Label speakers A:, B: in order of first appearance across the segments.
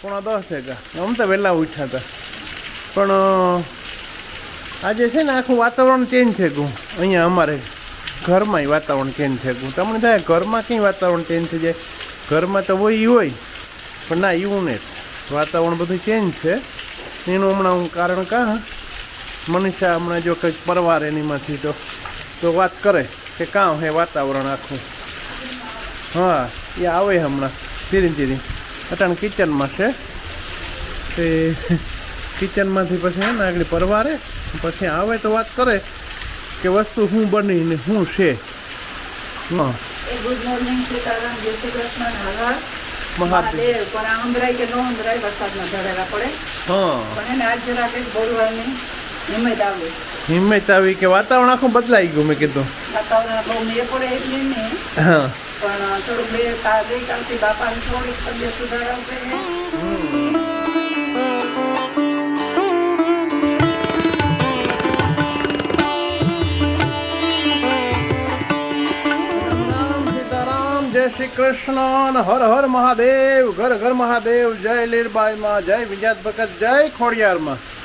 A: પોણા દસ વાગ્યા આમ તો વહેલા ઉઠ્યા હતા. પણ આજે છે ને આખું વાતાવરણ ચેન્જ થઈ ગયું. અહીંયા અમારે ઘરમાંય વાતાવરણ ચેન્જ થઈ ગયું. તમને થાય, ઘરમાં કંઈ વાતાવરણ ચેન્જ થઈ જાય? ઘરમાં તો હોય એ હોય, પણ ના એવું નહીં વાતાવરણ બધું ચેન્જ છે. એનું હમણાં હું કારણ કાં? મનીષા હમણાં જો કંઈક પરવાર એનીમાંથી તો તો વાત કરે કે કાં હે વાતાવરણ આખું? હા, એ આવે હમણાં. ધીરે ધીરે. અટાણ કિચનમાં છે. તે કિચનમાંથી પછી હે ને આગળ પરવારે પછી આવે તો વાત કરે કે વસ્તુ શું બની ને શું છે. હા.
B: એ ગુડ મોર્નિંગ સીતારામ જય શ્રી કૃષ્ણ હર
A: મહાદેવ.
B: મહાદેવ પણ આ અંધરાય કે ન અંધરાય વરસાદમાં ધરેલા પડે.
A: હા.
B: પણ એને આજ જરા કંઈક બોલવાની હિંમત આવે
A: હિંમત આવી કે વાતાવરણ આખું બદલાઈ ગયું મેં કીધું.
B: વાતાવરણ બહુ મેં પડે એટલે નહીં.
A: હા.
B: પણ થોડું બે ગઈકાલથી બાપાની થોડીક તબિયત સુધારા છે
A: શ્રી કૃષ્ણ હર હર મહાદેવ ઘર ઘર મહાદેવ જય લીરબાઈમાં જય વિજાત ભગત જય ખોડિયારમાં.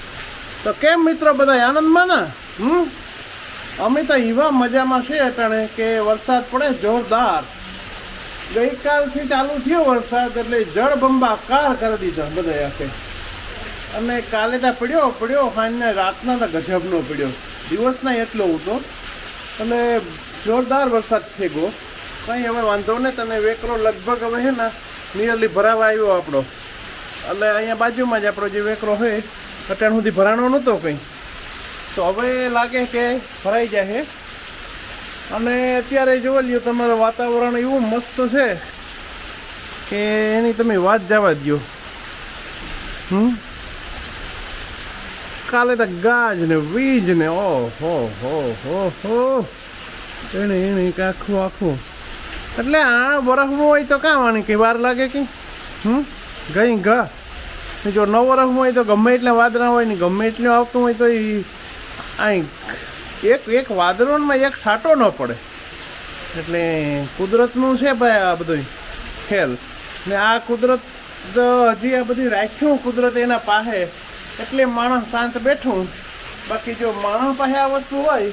A: તો કેમ મિત્રો બધા આનંદમાં ને? હમ? અમે તો એવા મજામાં છે અટાણે કે વરસાદ પડે જોરદાર. ગઈકાલથી ચાલુ થયો વરસાદ એટલે જળબંબાકાર કરી દીધો બધા આખે. અને કાલે તો પડ્યો પડ્યો સાંજના, રાતના તો ગજબનો પડ્યો. દિવસના એટલો હતો. અને જોરદાર વરસાદ થઈ ગયો કંઈ હવે વાંધો નહીં, તને વેકરો લગભગ હવે છે ને નિયરલી ભરાવા આવ્યો આપણો. એટલે અહીંયા બાજુમાં જ આપણો જે વેકરો હોય અત્યાર સુધી ભરાણો નહોતો કંઈ. તો હવે લાગે કે ભરાઈ જાય અને અત્યારે જોવા લ્યો, તમારું વાતાવરણ એવું મસ્ત છે કે એની તમે વાત જવા દો હમ? કાલે તો ગાજ ને વીજ ને ઓ હો હો હો. હો એને એને આખું આખું. એટલે આ બરફમાં હોય તો કાં વાની કંઈ વાર લાગે કે હમ? ગઈ, ગા. જો નવ બરફમાં હોય તો ગમે એટલે વાદળા હોય ને ગમે એટલું આવતું હોય તો એ અહીં એક એક વાદળોમાં એક છાંટો ન પડે. એટલે કુદરતનું છે ભાઈ આ બધું ખેલ. ને આ કુદરત હજી આ બધી રાખ્યું કુદરત એના પાસે એટલે માણસ શાંત બેઠું. બાકી જો માણસ પાસે આ વસ્તુ હોય,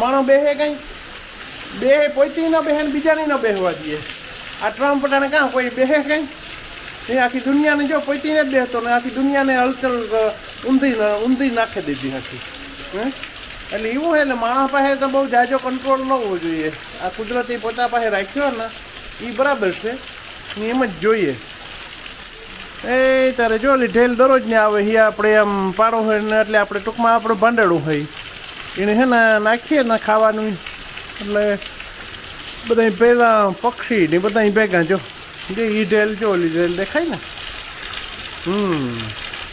A: માણસ બેહે કંઈ? બે પોતી ન બેહે ને બીજાની ન બેહવા દઈએ આ ત્રણ પટાણે કાં કોઈ બેહે કંઈ? એ આખી દુનિયાને જો પોઈતીને જ બેહતો ને આખી દુનિયાને હલચલ ઊંધી ઊંધી નાખી દીધી આખી હે? એટલે એવું છે ને માણસ પાસે તો બહુ જાજો કંટ્રોલ ન હોવો જોઈએ. આ કુદરતી પોતા પાસે રાખ્યો ને એ બરાબર છે. ને એમ જ જોઈએ. એ તારે જો ઢેલ દરરોજ ને આવે એ આપણે આમ પાડો હોય ને એટલે આપણે ટૂંકમાં આપણું ભાંડેડું હોય. એને છે ને નાખીએ ને ખાવાનું. એટલે બધા પહેલાં પક્ષી ને બધા ભેગા જો. જે ઈ ઢેલ જો લીધેલ દેખાય ને હમ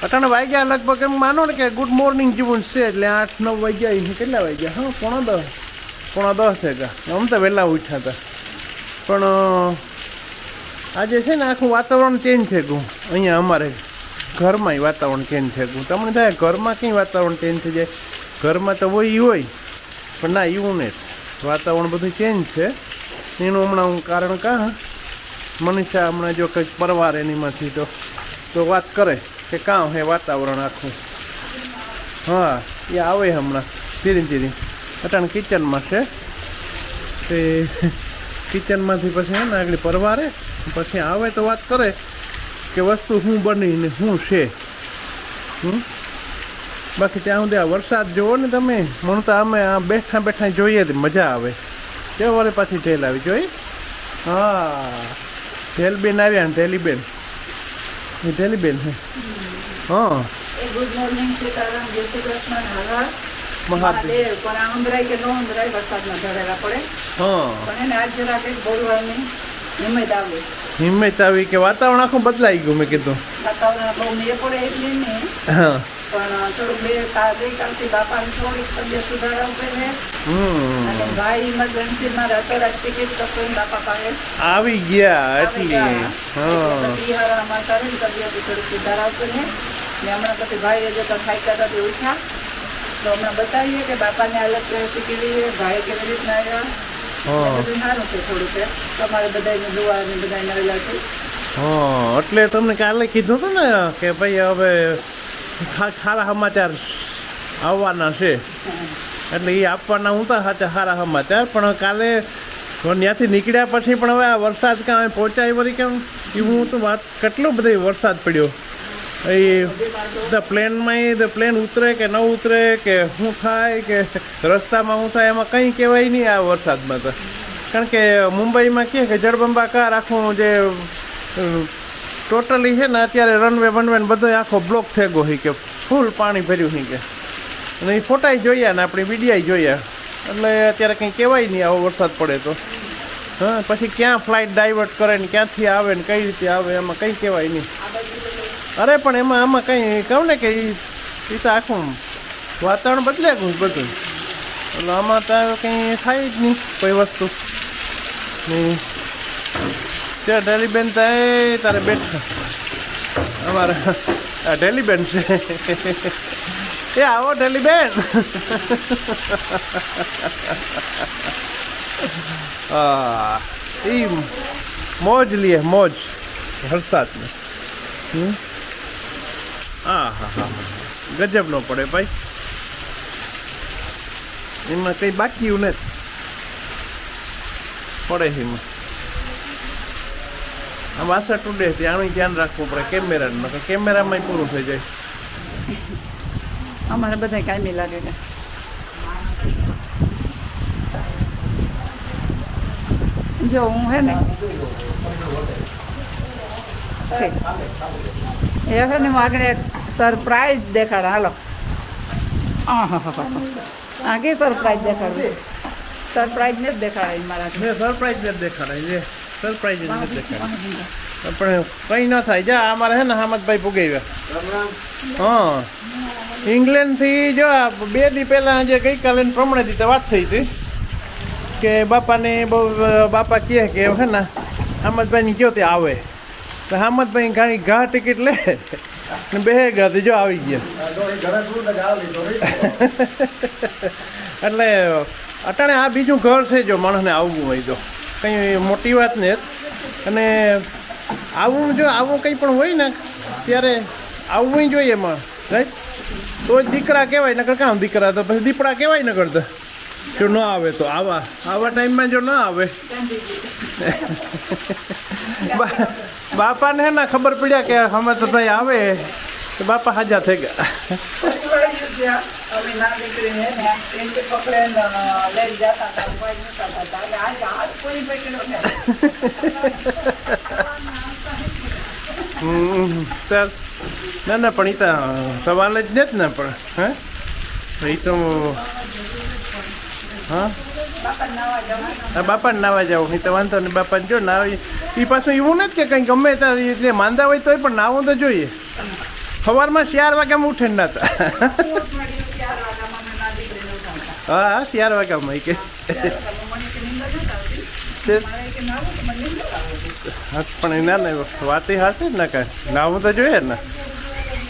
A: અટાણે વાગ્યા લગભગ એમ માનો ને કે ગુડ મોર્નિંગ જેવું છે એટલે આઠ નવ વાગ્યા અહીં કેટલા વાગ્યા હા પોણા દસ પોણા દસ વાગ્યા આમ તો વહેલા ઉઠ્યા હતા પણ આજે છે ને આખું વાતાવરણ ચેન્જ થઈ ગયું અહીંયા અમારે ઘરમાંય વાતાવરણ ચેન્જ થઈ ગયું તમને થાય ઘરમાં કંઈ વાતાવરણ ચેન્જ થઈ જાય ઘરમાં તો હોય હોય પણ ના એવું નહીં વાતાવરણ બધું ચેન્જ છે એનું હમણાં હું કારણ કાં મનીષા હમણાં જો કંઈક પરવાર એનીમાંથી તો તો વાત કરે કે કાં હે વાતાવરણ આખું? હા, એ આવે હમણાં. ધીરે ધીરે. અટાણ કિચનમાં છે. તે કિચનમાંથી પછી હે ને આગળ પરવારે, પછી આવે તો વાત કરે કે વસ્તુ શું બની ને શું છે. હમ? બાકી ત્યાં સુધી આ વરસાદ જોવો ને તમે. મને તો અમે આ બેઠા બેઠા જોઈએ તો મજા આવે. કેવો વરે પાછી ઢેલ આવી, જોઈ? હા. ઢેલબેન આવ્યા ને ઢેલીબેન એ ટેલીબેન હે હા.
B: એ ગુડ મોર્નિંગ સીતારામ જય શ્રી કૃષ્ણ
A: મહાદેવ.
B: મહાદેવ પણ આ અંધરાય કે ન અંધરાય વરસાદમાં ધરેલા પડે.
A: હા.
B: પણ એને આજ જરા કંઈક બોલવાની હિંમત આવી
A: હિંમત આવી કે વાતાવરણ આખું બદલાઈ ગયું મેં કીધું.
B: વાતાવરણ બહુ મેં પડે એટલે ને
A: હા.
B: પણ થોડુંક બે ગઈકાલથી બાપાની થોડીક તબિયત સુધારા છે
A: હમ.
B: અને ભાઈ ઇમરજન્સીમાં રાતોરાત ટિકિટ બાપા પાસે.
A: આવી ગયા એટલી.
B: ગયા.
A: હા.
B: એટલે પછી હારા અમારે તબિયત થોડીક સુધારા આવતો ને ને હમણાં પછી ભાઈ જે તો થાક્યા હતા તે ઉઠ્યા. તો હમણાં બતાવીએ કે બાપાની હાલત કેવી ભાઈ કેવી રીતના આવ્યા. બધું સારું છે થોડુંક તમારે બધાને બધાને આવેલા છે
A: હા એટલે તમને કાલે કીધું હતું ને કે ભાઈ હવે સારા સમાચાર આવવાના છે. એટલે એ આપવાના હું તો સાચા સારા સમાચાર પણ કાલે ત્યાંથી નીકળ્યા પછી પણ હવે આ વરસાદ કાં પહોંચાય વળી કેમ? એ હું તો વાત કેટલો બધો વરસાદ પડ્યો? એ પ્લેનમાં ધ પ્લેન ઉતરે કે ન ઉતરે, કે શું થાય, કે રસ્તામાં શું થાય, એમાં કંઈ કહેવાય નહીં આ વરસાદમાં તો. કારણ કે મુંબઈમાં કહે કે જળબંબાકાર આખું જે ટોટલી છે ને, અત્યારે રનવે વનવે ને બધો આખો બ્લોક થઈ ગયો છે કે ફૂલ પાણી ભર્યું છે કે અને એ ફોટાય જોયા ને, આપણી મીડિયાય જોયા. એટલે અત્યારે કંઈ કહેવાય નહીં આવો વરસાદ પડે તો. હા, પછી ક્યાં ફ્લાઇટ ડાયવર્ટ કરે ને, ક્યાંથી આવે ને, કઈ રીતે આવે, એમાં કંઈ કહેવાય નહીં. અરે પણ એમાં આમાં કંઈ કહું ને કે એ એ તો આખું વાતાવરણ બદલાય ગયું બધું. એટલે આમાં તો કંઈ થાય જ નહીં કોઈ વસ્તુ. નહીં ત્યાં ડેલીબેન થાય તારે બેઠ. અમારા આ ડેલીબેન છે. એ આવો ડેલીબેન. એ મોજ લીએ મોજ. વરસાદને હમ? હા હા હા ગજબ નો પડે ભાઈ. એમાં કંઈ બાકી નથી. પડે છે એમાં. આ વાસા ટુડે છે આનું ધ્યાન રાખવું પડે કેમેરાનું નકર કેમેરામાં પૂરું થઈ જાય.
B: અમારે બધા કાયમી લાગે છે. જો હું હે ને. એ હે ને હું આગળ એક સરપ્રાઈઝ દેખાડ હાલો. આહાહાહા. આ કે સરપ્રાઈઝ દેખાડવી સરપ્રાઈઝ ને જ દેખાડાય મારા
A: ને જ દેખાડાય સરપ્રાઈઝ નથી દેખાડાય પણ કંઈ ન થાય. જા અમારે હે ને હામદભાઈ પુગાવ્યા હા. ઇંગ્લેન્ડથી જો બે દી પહેલાં જે ગઈકાલે પ્રમાણે રીતે વાત થઈ હતી કે બાપાને બહુ બાપા કહે કે હે ને હામદભાઈની કયો તે આવે. તો હામદભાઈ ઘણી ઘા ટિકિટ લે. ને બે ઘરથી જો આવી ગયા. એટલે અટાણે આ બીજું ઘર છે જો માણસને આવવું હોય તો. કંઈ મોટી વાત ને અને આવું જો આવું કંઈ પણ હોય ને ત્યારે આવવું જોઈએ એમાં રાઈટ તો જ દીકરા કહેવાય નકર કામ દીકરા તો પછી દીપડા કહેવાય ન કરતા. જો ન આવે તો આવા આવા ટાઈમમાં જો ન આવે. બાપાને ને ખબર પડ્યા કે અમે તો ત્યાં આવે, તો બાપા હાજા થઈ ગયા.
B: ના ને ને
A: ચાલ. ના ના, પણ એ તો સવાલ જ નથી ને પણ, હે? એ તો હા?
B: બાપા
A: બાપાને નાવા જાવ. નહીં તો વાંધો નહીં. બાપાને જો નાવી એ પાછું એવું નથી કે કંઈ ગમે ત્યારે એટલે માંદા હોય તોય પણ નાવું તો જોઈએ. સવારમાં ચાર વાગ્યામાં ઉઠે ને
B: દીકરીને
A: હા ચાર વાગ્યામાં કે. પણ એ ના વાત એ હાશે ને કાંઈ. નાવું તો જોઈએ ને.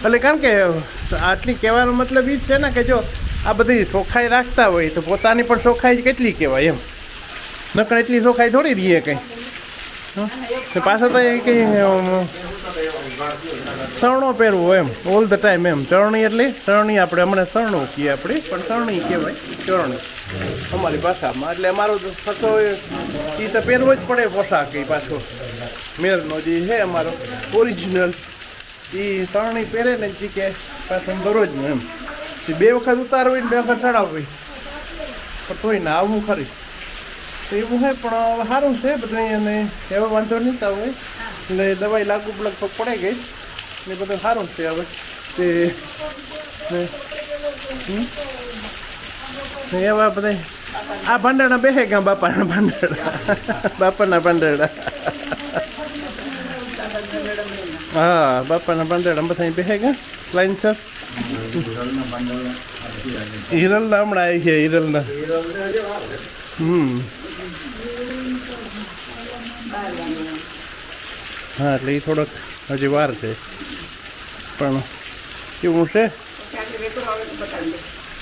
A: એટલે કારણ કે આટલી કહેવાનો મતલબ એ જ છે ને કે જો આ બધી ચોખ્ખાઈ રાખતા હોય તો પોતાની પણ શોખાઈ કેટલી કહેવાય એમ. નકર એટલી ચોખ્ખાઈ થોડી રહીએ કંઈ. પાછા તો એ કંઈ સરણો પહેરવો એમ ઓલ ધ ટાઈમ એમ. ચરણી એટલે, ચરણી આપણે હમણાં ચરણો કહીએ આપણે, પણ ચરણી કહેવાય ચરણી. અમારી ભાષામાં, એટલે અમારો થતો એ તો પહેરવો જ પડે પોશાક એ પાછો. મેરનો જે છે અમારો ઓરિજિનલ એ સરણી પહેરે ને જી કે પાછો દરરોજનું એમ. એ બે વખત ઉતારવી ને બે વખત ચડાવવી પણ તોય ના આવવું ખરી. તો એવું છે પણ સારું છે બધું અને એવો વાંધો નહીં આવે ને દવાઈ લાગુ લગભગ પડે ગઈ. ને બધું સારું છે હવે. તે એવા બધા આ ભાંડણા બેસે ગયા બાપાના ભાંડણા બાપાના ભાંડણા હા બાપાના ભાંડણા બધા બેસે ગયા લાઈન સર હિરલના હમણાં આવી છે હિરલના. હમ. હા, એટલે એ થોડોક હજી વાર છે. પણ કેવું છે?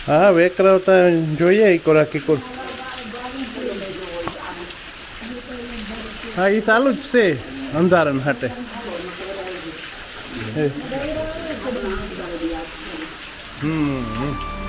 A: હા વેકરાવતા જોઈએ ઇકોરા કિકોર હા એ ચાલુ જ છે અંધારણ હાટે. હમ હમ